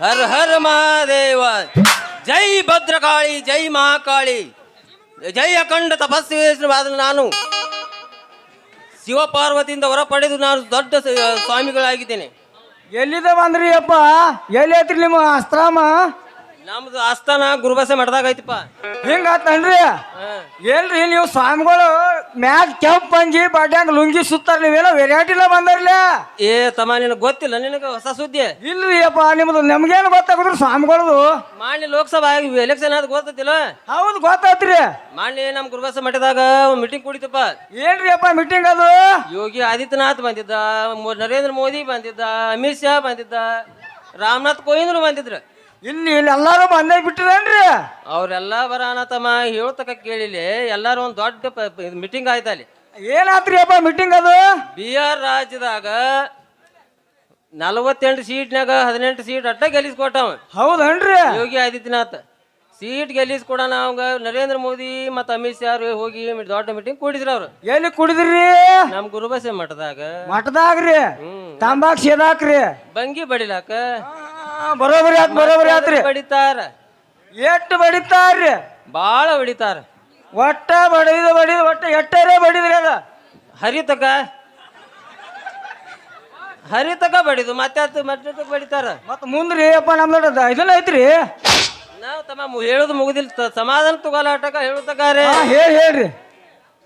ಹರ ಹರ ಮಹಾದೇವ. ಜೈ ಭದ್ರಕಾಳಿ, ಜೈ ಮಹಾಕಾಳಿ. ಜೈ ಅಖಂಡ ತಪಸ್ವಿವಾದ ನಾನು. ಶಿವಪಾರ್ವತಿಯಿಂದ ಹೊರ ಪಡೆದು ನಾನು ದೊಡ್ಡ ಸ್ವಾಮಿಗಳಾಗಿದ್ದೇನೆ. ಎಲ್ಲಿದ ಬಂದ್ರಿ ಅಪ್ಪ? ಎಲ್ಲಿ ಐತ್ರಿ ನಿಮ್ಮ ಆಶ್ರಮ ನಮ್ದು ಆಸ್ಥಾನ ಗುರುಬಸೆ ಮಠದಾಗ ಐತಿಪ್ಪ. ಹಿಂಗಾತನ್ರಿ. ಏನ್ರಿ ನೀವು ಸ್ವಾಮಿಗಳು ಮ್ಯಾಗ ಕೆಂಪ್ ಪಂಜಿ ಬಡ್ಯಾಂಗ ಲುಂಗಿ ಸುತ್ತಾರ ನೀವೇನೋ ಇಲ್ಲ ಬಂದಾರ್ಲ ಏ ತಮ್ಮ ನಿನಗೆ ಗೊತ್ತಿಲ್ಲ ನಿನಗೆ ಹೊಸ ಸುದ್ದಿ? ಇಲ್ರಿ ಅಪ್ಪ ನಿಮ್ದು ನಮ್ಗೇನು ಗೊತ್ತಾಗುದ್ರಿ ಸ್ವಾಮಿಗಳದು? ಮಾನ್ಯ ಲೋಕಸಭಾ ಎಲೆಕ್ಷನ್ ಆದ ಗೊತ್ತಿಲ್ಲ ಹೌದು ಗೊತ್ತಾತ್ರಿ. ಮಾಡಿ ನಮ್ಮ ಗುರುಬಸೆ ಮಠದಾಗ ಮೀಟಿಂಗ್ ಕುಡಿತಪ್ಪ. ಏನ್ರಿ ಅಪ್ಪ ಮೀಟಿಂಗ್ ಅದು? ಯೋಗಿ ಆದಿತ್ಯನಾಥ್ ಬಂದಿದ್ದ ಮೊ- ನರೇಂದ್ರ ಮೋದಿ ಬಂದಿದ್ದ ಅಮಿತ್ ಶಾ ಬಂದಿದ್ದ ರಾಮನಾಥ್ ಕೋವಿಂದ್ರು ಬಂದಿದ್ರು. ಇಲ್ಲಿ ಇಲ್ಲಿ ಎಲ್ಲಾರು ಬಂದೇ ಬಿಟ್ಟಿರೇನ್ರಿ? ಅವರೆಲ್ಲ ಬರಾನ ತಮ್ಮ ಹೇಳ್ತಕ್ಕ ಕೇಳಿಲಿ ಎಲ್ಲಾರು ಒಂದು ದೊಡ್ಡ ಮೀಟಿಂಗ್ ಆಯ್ತು ಅಲ್ಲಿ. ಏನಾತ್ರಿ ಅಪ್ಪ ಮೀಟಿಂಗ್ ಅದು? ಬಿ ಆರ್ ರಾಜ್ಯದಾಗ ನಲವತ್ತೆಂಟು ಸೀಟ್ನಾಗ ಹದಿನೆಂಟು ಸೀಟ್ ಅಟ್ಟ ಗೆಲ್ಲಿಸ್ಕೊಟ್ಟವ. ಹೌದನ್ರಿ? ಯೋಗಿ ಆದಿತ್ಯನಾಥ್ ಸೀಟ್ ಗೆಲ್ಲಿಸ್ಕೊಡೋಣ ಅವಂಗ ನರೇಂದ್ರ ಮೋದಿ ಮತ್ತು ಅಮಿತ್ ಶಾ ಅವ್ರು ಹೋಗಿ ದೊಡ್ಡ ಮೀಟಿಂಗ್ ಕೂಡಿದ್ರು ಅವ್ರು. ಎಲ್ಲಿ ಕುಡಿದ್ರಿ? ನಮ್ಮ ಗುರುಬಸೆ ಮಠದಾಗ. ಮಠದಾಗ್ರಿ? ತಂಬಾಕ್ ಸೇದಾಕ್ರಿ? ಬಂಗಿ ಬಡಿಲಾಕ. ಬರೋಬರಿ ಆತ್ ಬರೋಬರಿ ಆತ್ರಿ ಬಡಿತಾರ. ಎಷ್ಟು ಬಡಿತಾರ್ರಿ ಬಾಳ ಬಡಿತಾರ. ಒಟ್ಟ ಬಡಿದ ಬಡಿದ ಒಟ್ಟ ಎಟ್ಟರೆ ಬಡಿದ್ರಿ ಅದ? ಹರಿತಕ. ಹರಿತಕ ಬಡಿದು ಮತ್ತೆ ಅತ್ ಮತ್ತೆ ಬಡಿತಾರ. ಮತ್ ಮುಂದ್ರಿ ಅಪ್ಪ ನಮ್ದು ಇದನ್ನ ಐತ್ರಿ? ನಾವು ತಮ್ಮ ಹೇಳುದು ಮುಗುದಿಲ್ಲ ಸಮಾಧಾನ ತಗೋಲಾಟಕ ಹೇಳುತ್ತಕಾರೆ ಹೇಳಿ ಹೇಳ್ ಹೇಳ್ರಿ.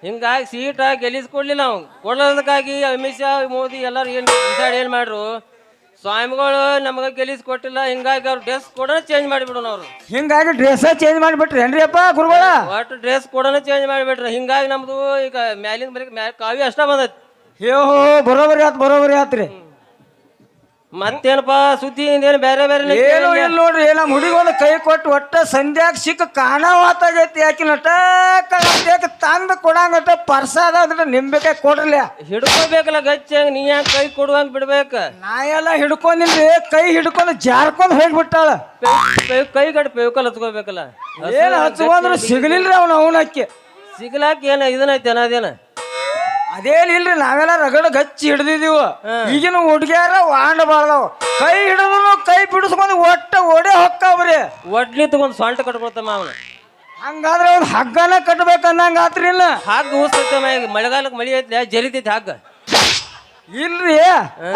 ಹಿಂಗಾಗಿ ಸೀಟ ಗೆಲ್ಲಿಸ್ಕೊಡ್ಲಿಲ್ಲ ನಾವು. ಕೊಡೋದಕ್ಕಾಗಿ ಅಮಿತ್ ಶಾ ಮೋದಿ ಎಲ್ಲರೂ ಏನು ಏನು ಮಾಡ್ರು? ಸ್ವಾಮಿಗಳು ನಮಗೆ ಗೆಲ್ಲಿಸ್ಕೊಟ್ಟಿಲ್ಲ ಹಿಂಗಾಗಿ ಅವ್ರು ಡ್ರೆಸ್ ಕೂಡ ಚೇಂಜ್ ಮಾಡಿಬಿಡೋಣ ಅವರು. ಹಿಂಗಾಗಿ ಡ್ರೆಸ್ ಚೇಂಜ್ ಮಾಡಿಬಿಟ್ರಿ ಏನ್ರಿ ಅಪ್ಪ ಗುರುಗಳ? ಒಟ್ಟು ಡ್ರೆಸ್ ಕೂಡ ಚೇಂಜ್ ಮಾಡಿಬಿಟ್ರಿ. ಹಿಂಗಾಗಿ ನಮ್ದು ಈಗ ಮ್ಯಾಲಿಂದ ಬರೀ ಮ್ಯಾಲ ಕಾವಿ ಅಷ್ಟ ಬಂದೈತಿ. ಹೋ ಬರೋಬರಿ ಆತ್ ಬರೋಬರಿ ಆತ್ರಿ ಮತ್ತೇನಪ್ಪ ಸುದ್ದಿ ಏನು ಬೇರೆ ಬೇರೆ ಏನು ಇಲ್ಲ ನೋಡ್ರಿ ನಮ್ಮ ಹುಡುಗೊಂದು ಕೈ ಕೊಟ್ಟು ಒಟ್ಟ ಸಂಧ್ಯಾಗ ಸಿಕ್ಕ ಕಾಣವಾತಾಗೈತಿ ಯಾಕಿನ ಟಕ್ಕ ತಂದು ಕೊಡಂಗಟ ಪರ್ಸಾದ ಅಂದ್ರೆ ನಿಂಬೆಕಾಯಿ ಕೊಡ್ರಲ್ಲ ಹಿಡ್ಕೋಬೇಕಲ್ಲ ಗಚ್ಚ ನೀ ಯಾಕೆ ಕೈ ಕೊಡುವಂಗ ಬಿಡ್ಬೇಕ? ನಾ ಎಲ್ಲ ಹಿಡ್ಕೊಂಡಿಲ್ರಿ ಕೈ ಹಿಡ್ಕೊಂಡು ಜಾರ್ಕೊಂಡು ಹೋಗ್ಬಿಟ್ಟಾಳ. ಕೈ ಕಡೆ ಪೇವಕಲ್ ಹಚ್ಕೋಬೇಕಲ್ಲ ಏನ್ ಹಚ್ಕೊಂಡ್ರು ಸಿಗ್ಲಿಲ್ರಿ ಅವ್ನ ಅವನಕ್ಕೆ ಸಿಗ್ಲಾಕ ಏನ ಇದನ್ನೈತೆ ಅದೇನ ಅದೇನಿಲ್ರಿ ನಾವೆಲ್ಲ ರಗಡ ಗಚ್ಚಿ ಹಿಡ್ದಿದೀವು. ಈಗಿನ ಹುಡುಗಿಯಾರ ವಾಂಡ ಬಾಳ್ದವ. ಕೈ ಹಿಡಿದ್ರು ಕೈ ಬಿಡಿಸ್ಕೊಂಡು ಒಟ್ಟ ಓಡೇ ಹೊಕ್ಕಾವ್ರಿ. ಒಡ್ಲಿ ತಗೊಂಡ್ ಸೊಂಟ ಕಟ್ಕೊಳ್ತಮ್ಮ ಅವನು ಹಂಗಾದ್ರೆ ಅವ್ನ ಹಗ್ಗನ ಕಟ್ಬೇಕನ್ನಂಗ ಆತ್ರಿ ಇಲ್ಲ ಹಗ್ಗ ಊಸ್ತೈತಮ್ಮ ಈಗ ಮಳೆಗಾಲಕ್ಕೆ ಮಳಿ ಐತಿ ಜರಿತೈತಿ ಹಗ್ಗ. ಇಲ್ರಿ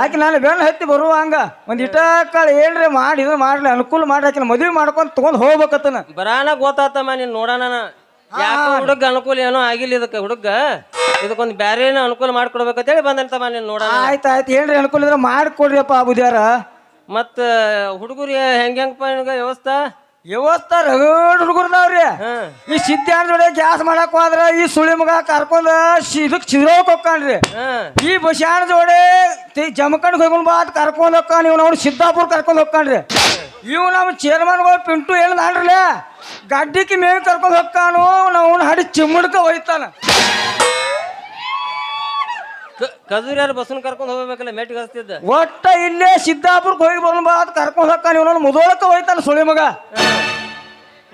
ಆಕೆ ನಾನು ಬೆನ್ನ ಹತ್ತಿ ಬರುವ ಹಂಗ. ಒಂದ್ ಇಟ ಕಾಳು ಏನ್ರಿ ಮಾಡಿ ಇದು ಮಾಡ್ಲಿ ಅನುಕೂಲ ಮಾಡಿ ಆಕಿನ ಮದುವೆ ಮಾಡ್ಕೊಂಡು ತಗೊಂಡ್ ಹೋಗ್ಬೇಕತ್ತನ. ಬರಾನ ಗೊತ್ತಾತಮ್ಮ ನೀನ್ ನೋಡೋಣ ಯಾಕ ಹುಡುಗ ಅನುಕೂಲ ಏನೋ ಆಗಿಲ್ಲ ಇದಕ್ಕೆ ಹುಡುಗ. ಇದಕ್ಕೊಂದು ಬ್ಯಾರೆ ಏನೋ ಅನುಕೂಲ ಮಾಡ್ಕೊಡ್ಬೇಕಂತೇಳಿ ಬಂದಂತ ಮನೆ ನೋಡ ಆಯ್ತು ಆಯ್ತು. ಏನ್ರಿ ಅನುಕೂಲ ಇದ್ರೆ ಮಾಡ್ಕೊಡ್ರಿಪ್ಪ ಬುದ್ಯಾರ ಮತ್ತ ಹುಡುಗರು ಹೆಂಗ್ ಹೆಂಗಪ್ಪ ನಿನಗ ವ್ಯವಸ್ಥೆ? ವ್ಯವಸ್ಥೆ ರಗಡ್ ಹುಡುಗರ್ನವ್ರಿ ಈ ಸಿದ್ಧಾರ್ಥ ಜೋಡಿ ಗ್ಯಾಸ್ ಮಾಡಕ್ ಹೋದ್ರ ಈ ಸುಳಿ ಮಗ ಕರ್ಕೊಂಡ ಇದಕ್ ಚಿದ್ರೋಕ್ ಹೋಗ್ಕಾನ್ರಿ ಈ ಬಸ್ಯಾನ ಜೋಡಿ ತಿ- ಜಮಖಂಡ್ ಹೋಗ್ಕೊಂಡ್ ಬಾತ್ ಕರ್ಕೊಂಡ್ ಹೋಗ್ಕಾನ ಇವ್ ಅವ್ನು ಸಿದ್ದಾಪುರ್ ಕರ್ಕೊಂಡ್ ಹೋಗ್ಕಾನ್ರಿ ಇವ್ ನಮ್ಮ ಚೇರ್ಮನ್ಗಳು ಪಿಂಟು ಏನು ಮಾಡ್ರಲೇ? ಗಡ್ಡಿಗೆ ಮೇವು ಕರ್ಕೊಂಡು ಹೋಗ್ತಾನು ನಾವು ಹಡಿ ಚಿಮ್ಮಡ್ಕ ಹೋಯ್ತಾನ. ಕಜೂರ್ಯಾರ ಬಸ್ಸನ್ ಕರ್ಕೊಂಡು ಹೋಗ್ಬೇಕಲ್ಲ ಮೆಟ್ಟಿಗೆ ಹಸ್ತಿದ್ದ ಒಟ್ಟ ಇಲ್ಲೇ ಸಿದ್ದಾಪುರಕ್ಕೆ ಹೋಗಿ ಬರೋಣ ಬಾ ಅದು ಕರ್ಕೊಂಡು ಹೋಗ್ತಾನೆ. ಇವ್ ಮುದೋಳಕ ಒಯ್ತಾನ ಸುಳಿ ಮಗ.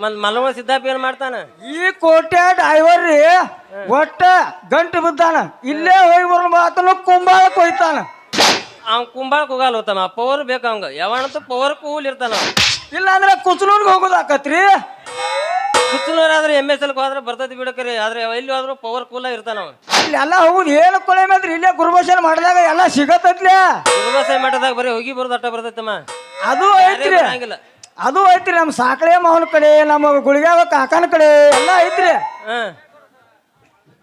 ಮತ್ ಮಲವ ಸಿದ್ದಾಪ ಏನ್ ಮಾಡ್ತಾನ? ಈ ಕೋಟೆ ಡ್ರೈವರ್ ರೀ ಒಟ್ಟ ಗಂಟು ಬಿದ್ದಾನ. ಇಲ್ಲೇ ಹೋಗಿ ಬರೋಣ ಬಾ ಆತನು ಕುಂಬಾಳಕ್ ಹೋಯ್ತಾನ. ಅವ್ ಕುಂಬಾಳಕ್ ಹೋಗಲ್ಲ ಹೋತಾನ ಪವರ್ ಬೇಕು ಅವಂಗ ಯಾವಣಂತ ಪವರ್ ಕೂಲ್ ಇರ್ತಾನ. ಇಲ್ಲ ಅಂದ್ರೆ ಕುಚಲೂರ್ಗೆ ಹೋಗೋದಾಕತ್ರಿ ಕುಚ್ಚನೂರಾದ್ರೆ ಎಂ ಎಸ್ ಎಲ್ ಹೋದ್ರೆ ಬರ್ತೈತಿ ಬಿಡಕ್ರಿ ಆದ್ರೆ ಇಲ್ಲಿ ಹೋದ್ರು ಪವರ್ ಕೂಲ ಇರ್ತಾನ ಅವ. ಇಲ್ಲಿ ಎಲ್ಲ ಹೋಗುದು ಏನು ಕೊಲೆ ಇಲ್ಲೇ ಗುರುಭಾಷಣ ಮಾಡಿದಾಗ ಎಲ್ಲ ಸಿಗತ್ತೈತ್ಲೆ ಗುರುಬಾಸೆ ಮಾಡಿದಾಗ ಬರೀ ಹೋಗಿ ಬರೋದು ಅಟ್ಟ ಬರ್ತೈತಮ್ಮ. ಅದು ಐತ್ರಿ. ಬರಂಗಿಲ್ಲ ಅದು ಐತ್ರಿ ನಮ್ಮ ಸಾಕಳೆ ಮಾವನ ಕಡೆ ನಮ್ಮ ಗುಳಿಗಾವ ಕಾಕನ ಕಡೆ ಎಲ್ಲ ಐತ್ರಿ. ಹ.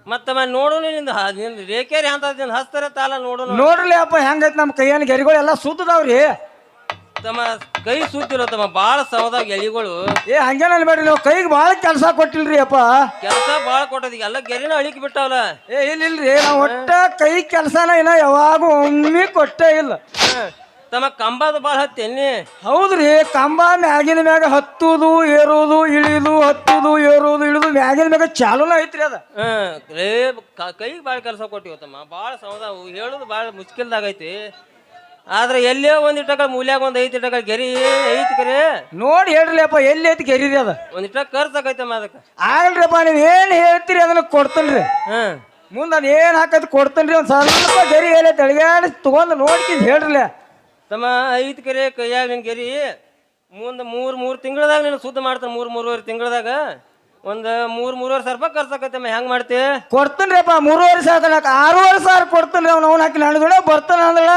ಮತ್ತಮ್ಮ ನೋಡೋಣ ನಿಂದ ನಿಂದ ರೇಖೇರಿ ಅಂತ ನಿಂದ ಹಸ್ತರ ತಾಲ ನೋಡೋಣ ನೋಡ್ರಿ ಅಪ್ಪ ಹೆಂಗೈತಿ ನಮ್ಮ ಕೈಯನ್ ಗೆರಿಗಳು ಎಲ್ಲ ಸುತ್ತದಾವ್ರಿ. ತಮ್ಮ ಕೈ ಸೂತಿರೋ ತಮ್ಮ ಬಾಳ ಸವದಾಗ ಎಲಿಗಳು. ಏ ಹಂಗೇನ ಅನ್ಬೇಡ್ರಿ ನಾವು ಕೈಗೆ ಭಾಳ ಕೆಲಸ ಕೊಟ್ಟಿಲ್ರಿ ಅಪ್ಪ. ಕೆಲಸ ಬಾಳ ಕೊಟ್ಟದ ಎಲ್ಲ ಗೆರಿನ ಅಳಿಕೆ ಬಿಟ್ಟಾವಲ್ಲ ಏ ಇಲ್ಲ ಇಲ್ರಿ ನಾವು ಒಟ್ಟ ಕೈ ಕೆಲಸನ ಇನ್ನ ಯಾವಾಗೂ ಒಮ್ಮೆ ಕೊಟ್ಟೇ ಇಲ್ಲ. ತಮ್ಮ ಕಂಬದ ಬಾಳ ಹತ್ತೇನಿ ಹೌದ್ರಿ ಕಂಬ ಮ್ಯಾಗಿನ ಮ್ಯಾಗ ಹತ್ತುದು ಏರುದು ಇಳಿದು ಹತ್ತುದು ಏರುದು ಇಳಿದು ಮ್ಯಾಗಿನ ಮ್ಯಾಗ ಚಾಲೂನ ಐತ್ರಿ ಅದ. ಕೈಗೆ ಭಾಳ ಕೆಲಸ ಕೊಟ್ಟಿವ ತಮ್ಮ. ಭಾಳ ಸವದಾವು ಹೇಳೋದು ಭಾಳ ಮುಷ್ಕಿಲ್ದಾಗೈತಿ. ಆದ್ರೆ ಎಲ್ಲೇ ಒಂದ್ ಇಟ್ಟಕ ಮೂಲ್ಯಾಗ ಒಂದ್ ಐತಿ ಇಟ್ಟಕ ಗೆರಿ ಐತಿ ಕರೆ. ನೋಡಿ ಹೇಳ್ರಿ ಅಪ್ಪ ಎಲ್ಲಿ ಐತಿ ಗೆರಿ ಅದ. ಒಂದ್ ಇಟ್ಟ ಖರ್ಚು ಆಗೈತಮ್ಮ ಅದಕ್ಕೆ. ಆಗಲ್ರಿಪ್ಪ ನೀವ್ ಏನು ಹೇಳ್ತೀರಿ ಅದನ್ನ ಕೊಡ್ತೇನ್ರಿ ಹ್ಮ್ ಮುಂದೆ ಅದು ಏನು ಹಾಕೈತಿ ಕೊಡ್ತೇನ್ರಿ ಒಂದು ಸ್ವಲ್ಪ ಗೆರಿ ಹೇಳಿ ತೆಳಗಾಡಿ ತೊಗೊಂಡು ನೋಡ್ತೀನಿ ಹೇಳ್ರಲ್ಲ. ತಮ್ಮ ಐದು ಕರೆ ಕೈಯಾಗ ನಿನ್ ಗೆರಿ ಮುಂದೆ ಮೂರು ಮೂರು ತಿಂಗಳದಾಗ ನೀನು ಶುದ್ಧ ಮಾಡ್ತಾನೆ ಮೂರು ಮೂರುವರೆ ತಿಂಗಳದಾಗ. ಒಂದು ಮೂರು ಮೂರುವರೆ ಸಾವಿರ ರೂಪಾಯಿ ಖರ್ಚಾಕತ್ತಮ್ಮ ಹೆಂಗೆ ಮಾಡ್ತಿ? ಕೊಡ್ತೀನ್ರಿಪ್ಪ ಮೂರುವರೆ ಸಾವಿರ ಆರೂವರೆ ಸಾವಿರ ಕೊಡ್ತೀನಿ ಅವ್ನು ಅವ್ನು ಹಾಕಿ ಜೋಡಿ ಬರ್ತಾನ ಅಂದಳ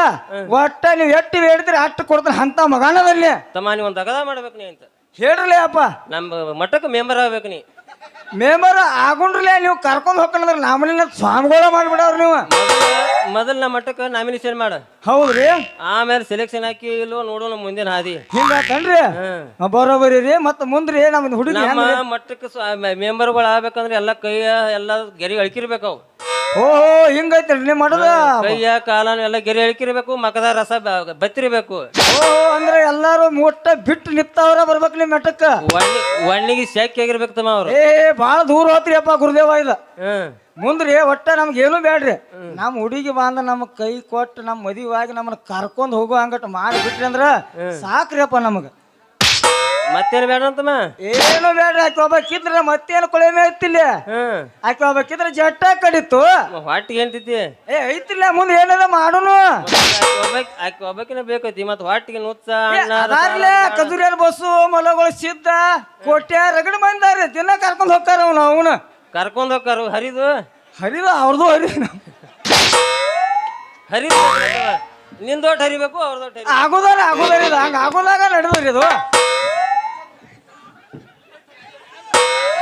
ಒಟ್ಟ ನೀವು ಎಷ್ಟು ಹೇಳ್ತೀರಿ ಅಷ್ಟು ಕೊಡ್ತಾನೆ ಅಂತ ಮಗಾನದಲ್ಲಿ. ತಮ್ಮ ನೀವು ಒಂದು ಅಗದ ಮಾಡ್ಬೇಕು ನೀ ಅಂತ. ಹೇಳ್ರಲಿ ಅಪ್ಪ. ನಮ್ಮ ಮಠಕ್ಕೆ ಮೆಂಬರ್ ಆಗ್ಬೇಕು ನೀ. ಮೆಂಬರ್ ಆಗುಂಡ್ರಲ್ಲೇ ನೀವು ಕರ್ಕೊಂಡು ಹೋಗ್ಕೊಂಡ್ರೆ ನಾಮಿನ ಸ್ವಾಮಿಗಳ ಮಾಡ್ಬಿಡವ್ರ ನೀವು. ಮೊದಲು ನಮ್ಮ ಮಟ್ಟಕ್ಕೆ ನಾಮಿನೇಷನ್ ಮಾಡ. ಹೌದ್ರಿ? ಆಮೇಲೆ ಸೆಲೆಕ್ಷನ್ ಹಾಕಿ ಇಲ್ಲೋ ನೋಡೋಣ ಮುಂದಿನ ಹಾದಿ. ಹಿಂಗಾತನ್ರಿ. ಬರೋಬರಿ ರೀ. ಮತ್ತೆ ಮುಂದ್ರಿ ನಮ್ಮ ಹುಡುಗಿ ನಮ್ಮ ಮಟ್ಟಕ್ಕೆ ಮೆಂಬರ್ಗಳು ಆಗ್ಬೇಕಂದ್ರೆ ಎಲ್ಲ ಕೈ ಎಲ್ಲ ಗೆರೆ ಅಳ್ಕಿರ್ಬೇಕು ಅವು. ಓಹೋ ಹಿಂಗೈತಿ ನೀವು ಮಾಡೋದ? ಕೈಯ ಕಾಲನ ಎಲ್ಲ ಗೆರೆ ಅಳ್ಕಿರ್ಬೇಕು ಮಕದ ರಸ ಬ- ಬತ್ತಿರ್ಬೇಕು. ಓಹೋ ಅಂದ್ರೆ ಎಲ್ಲಾರು ಮುಟ್ಟ ಬಿಟ್ಟು ನಿತ್ತವ್ರ ಬರ್ಬೇಕು ನಿಮ್ ಮಠಕ್ಕ? ಒಣ್ಣಿ ಒಣ್ಣಿಗೆ ಶೆಕ್ ಆಗಿರ್ಬೇಕು ತಮ್ಮ ಅವ್ರು. ಏ ಬಾಳ ದೂರ ಹೋತ್ರಿ ಅಪ್ಪ ಗುರುದೇವ ಇದು. ಹ್ಮ್. ಮುಂದ್ರಿ ಒಟ್ಟ ನಮ್ಗೆ ಏನು ಬೇಡ್ರಿ ನಮ್ಮ ಹುಡುಗಿ ಬಾಂದ ನಮ್ಮ ಕೈ ಕೊಟ್ಟು ನಮ್ಮ ಮದಿವಾಗಿ ನಮ್ಮನ್ನ ಕರ್ಕೊಂಡು ಹೋಗೋ ಹಂಗಟ್ಟು ಮಾಡಿ ಬಿಟ್ರಿ ಅಂದ್ರ ಸಾಕ್ರಿ ಅಪ್ಪ ನಮಗೆ. ಮತ್ತೇನು ಬೇಡ ಅಂತಮ್ಮ ಏನು ಬೇಡ ಆಕೆ ಒಬ್ಬಕ್ಕಿದ್ರೆ ಮತ್ತೇನು ಕೊಳೆನೇ ಐತಿಲ್ಲ? ಹ್ಮ್ ಆಕೆ ಒಬ್ಬಕ್ಕಿದ್ರೆ ಜಟ್ಟ ಕಡಿತು. ಹೊಟ್ಟಿ ಏನ್ತಿದ್ದಿ ಏ ಐತಿಲ್ಲ ಮುಂದೆ ಏನದ ಮಾಡೋನು? ಆಕೆ ಒಬ್ಬಕಿನ ಬೇಕೈತಿ ಮತ್ತೆ ಹೊಟ್ಟಿಗೆ ನುಚ್ಚ ಅನ್ನ ಅದಾಗ್ಲೇ ಬಸ್ಸು ಮೊಲಗಳು ಸಿದ್ಧ ಕೋಟ್ಯ ರಗಡ ಮಂದಾರಿ ದಿನ ಕರ್ಕೊಂಡು ಹೋಗ್ತಾರ ಅವ್ನು ಅವನು. ಕರ್ಕೊಂಡ್ ಹೋಗ್ತಾರ ಹರಿದು? ಹರಿದ ಅವ್ರದ್ದು ಹರಿ ಹರಿದು ನಿಂದೊಟ್ಟು ಹರಿಬೇಕು ಅವ್ರದೊಟ್ಟು ಹರಿ ಆಗೋದಾರ ಆಗೋದಾರ ಇದು ಹಂಗ ಆಗೋದಾಗ ನಡೆದ್ರಿ ಇದು.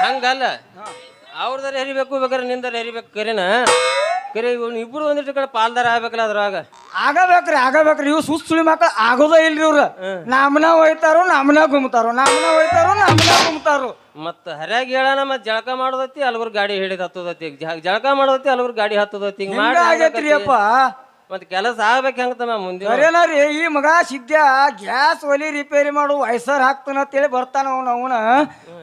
ಹಂಗಲ್ಲ. ಅವ್ರದಾರ ಹರಿಬೇಕು ಬೇಕಾದ್ರೆ ನಿಂದಾರ ಹರಿಬೇಕು ಕರಿನ. ಕರೆ ಇವ್ನು ಇಬ್ರು ಒಂದಿಟ್ಟು ಕಡೆ ಪಾಲ್ದಾರ ಆಗ್ಬೇಕಲ್ಲ ಅದ್ರಾಗ. ಆಗಬೇಕ್ರಿ ಆಗಬೇಕ್ರಿ. ಇವು ಸುಸ್ ಸುಳಿ ಮಕ್ಕಳು ಆಗೋದೇ ಇಲ್ರಿ ಇವ್ರು. ನಮ್ಮನ ಹೋಯ್ತಾರೋ ನಮ್ಮನ ಗುಮ್ತಾರೋ. ನಮ್ಮನ ಹೋಯ್ತಾರೋ ನಮ್ಮನ ಗುಮ್ತಾರೋ. ಮತ್ತ ಹರ್ಯಾಗ ಹೇಳಣ ಮತ್ ಜಳಕ ಮಾಡೋದತಿ ಅಲ್ಗುರ್ ಗಾಡಿ ಹಿಡಿದು ಹತ್ತದತ್ತಿ. ಜಳಕ ಮಾಡೋದತಿ ಅಲ್ಗುರ್ ಗಾಡಿ ಹತ್ತದತ್ತಿ. ಹಿಂಗ್ ಮಾಡಿ ಆಗೈತ್ರಿ ಅಪ್ಪ. ಮತ್ ಕೆಲಸ ಆಗ್ಬೇಕು ಹೆಂಗ ತಮ್ಮ ಮುಂದೆ ರೀ ಈ ಮಗ ಸಿದ್ಧ ಗ್ಯಾಸ್ ಒಲಿ ರಿಪೇರಿ ಮಾಡು ವಯಸ್ಸರ್ ಹಾಕ್ತಾನ ಅಂತೇಳಿ ಬರ್ತಾನ ಅವನು ಅವನ.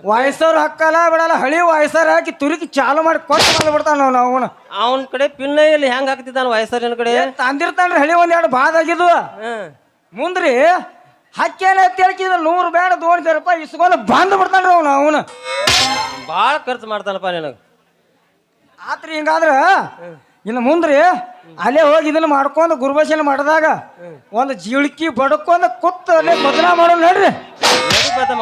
ವಯಸ್ಸರ್ ಹಾಕಲ್ಲ ಬಿಡಲ್ಲ ಹಳಿ ವಯಸ್ಸರ್ ಹಾಕಿ ತುರುಕಿ ಚಾಲು ಮಾಡಿ ಕೊಟ್ಟು ಬಂದ್ಬಿಡ್ತಾನ ಅವನು ಅವನು. ಅವನ ಕಡೆ ಪಿನ್ನ ಇಲ್ಲಿ ಹೆಂಗ್ ಹಾಕ್ತಿದ್ದಾನ ವಯಸ್ಸರಿನ ಕಡೆ? ತಂದಿರ್ತಾನ್ರಿ ಹಳಿ ಒಂದೆರಡು ಬಾದ್ ಆಗಿದ್ವು. ಮುಂದ್ರಿ ಹಕ್ಕೇನ ತೆರಕಿದ ನೂರು ಬೇಡ ದೋಣಿ ರೂಪಾಯಿ ಇಸ್ಕೊಂಡು ಬಂದ್ ಬಿಡ್ತಾನ್ರಿ ಅವನು ಅವನು. ಭಾಳ ಖರ್ಚು ಮಾಡ್ತಾನಪ್ಪ ನಿನಗೆ. ಆತ್ರಿ ಹಿಂಗಾದ್ರ ಇನ್ನು ಮುಂದ್ರಿ ಅಲ್ಲೇ ಹೋಗಿ ಇದನ್ನ ಮಾಡ್ಕೊಂಡು ಗುರುಭಜನೆ ಮಾಡಿದಾಗ ಒಂದು ಜೀಳಿಕಿ ಬಡ್ಕೊಂಡು ಕುತ್ತ ಅಲ್ಲೇ ಬದಲಾ ಮಾಡೋಣ ನೋಡ್ರಿ. ಬದಮ